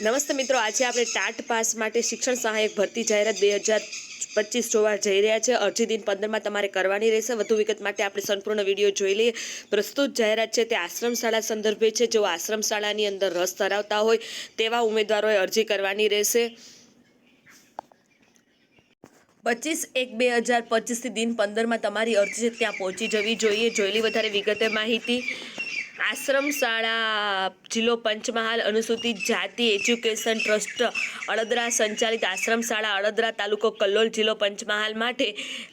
નમસ્તે મિત્રો, આજે આપણે ટાટ પાસ માટે શિક્ષણ સહાયક ભરતી જાહેરાત બે હજાર પચીસ જોવા જઈ રહ્યા છે. અરજી દિન પંદરમાં તમારે કરવાની રહેશે. વધુ વિગત માટે આપણે સંપૂર્ણ વીડિયો જોઈ લઈએ. પ્રસ્તુત જાહેરાત છે તે આશ્રમ શાળા સંદર્ભે છે. જેઓ આશ્રમ શાળાની અંદર રસ ધરાવતા હોય તેવા ઉમેદવારોએ અરજી કરવાની રહેશે. પચીસ એક બે હજાર પચીસથી દિન પંદરમાં તમારી અરજી ત્યાં પહોંચી જવી જોઈએ. જોયેલી વધારે વિગતે માહિતી. આશ્રમ શાળા જિલ્લો પંચમહાલ, અનુસૂચિત જાતિ એજ્યુકેશન ટ્રસ્ટ, અડદરા સંચાલિત આશ્રમ શાળા અડદરા તાલુકો કલ્લોલ, જિલ્લો પંચમહાલ માટે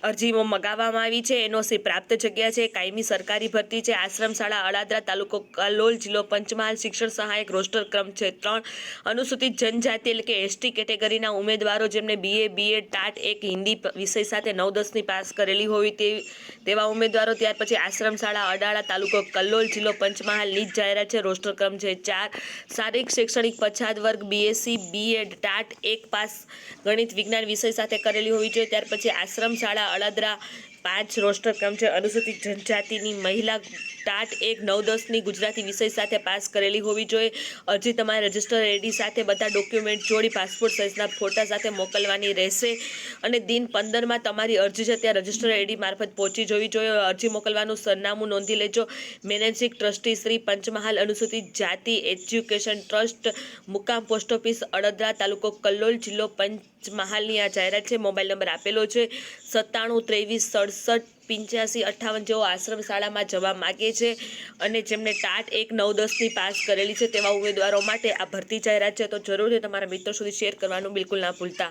અરજીઓ મગાવવામાં આવી છે. એનઓસી પ્રાપ્ત જગ્યા છે. કાયમી સરકારી ભરતી છે. આશ્રમ શાળા અડાદરા તાલુકો કલ્લોલ, જિલ્લો પંચમહાલ શિક્ષણ સહાયક રોસ્ટર ક્રમ છે ત્રણ. અનુસૂચિત જનજાતિ એટલે કે એસટી કેટેગરીના ઉમેદવારો જેમને બીએ બીએડ ટાટ એક હિન્દી વિષય સાથે નવ દસની પાસ કરેલી હોવી તેવી ઉમેદવારો ત્યાર પછી આશ્રમ શાળા અડાળા તાલુકો કલ્લોલ, જિલ્લો પંચમહાલ લીજ જાહેરાત છે. રોસ્ટર ક્રમ છે ચાર. શારીરિક, શૈક્ષણિક પછાત વર્ગ બીએસસી બીએડ ટાટ, એક પાસ ગણિત વિજ્ઞાન વિષય સાથે કરેલી હોવી જોઈએ. ત્યાર પછી આશ્રમ શાળા અડાદરા પાંચ રોસ્ટર ક્રમ છે. અનુસૂચિત જનજાતિની મહિલા ટાટ એક, નવ, દસની ગુજરાતી વિષય સાથે પાસ કરેલી હોવી જોઈએ. અરજી તમારે રજિસ્ટર આઈડી સાથે બધા ડોક્યુમેન્ટ જોડી પાસપોર્ટ સાઇઝના ફોટા સાથે મોકલવાની રહેશે અને દિન પંદરમાં તમારી અરજી છે ત્યાં રજિસ્ટર આઈડી મારફત પહોંચી જવી જોઈએ. અરજી મોકલવાનું સરનામું નોંધી લેજો. મેનેજિંગ ટ્રસ્ટી શ્રી પંચમહાલ અનુસૂચિત જાતિ એજ્યુકેશન ટ્રસ્ટ મુકામ પોસ્ટ ઓફિસ અડદરા તાલુકો કલ્લોલ જિલ્લો પંચમહાલની આ જાહેરાત છે. મોબાઈલ નંબર આપેલો છે. સત્તાણું ત્રેવીસ સડસઠ, પંચ્યાસી, અઠ્ઠાવન જેઓ આશ્રમ શાળામાં જવા માગે છે અને જેમને ટાટ એક નવ દસની પાસ કરેલી છે તેવા ઉમેદવારો માટે આ ભરતી જાહેરાત છે. તો જરૂરથી તમારા મિત્રો સુધી શેર કરવાનું બિલકુલ ના ભૂલતા.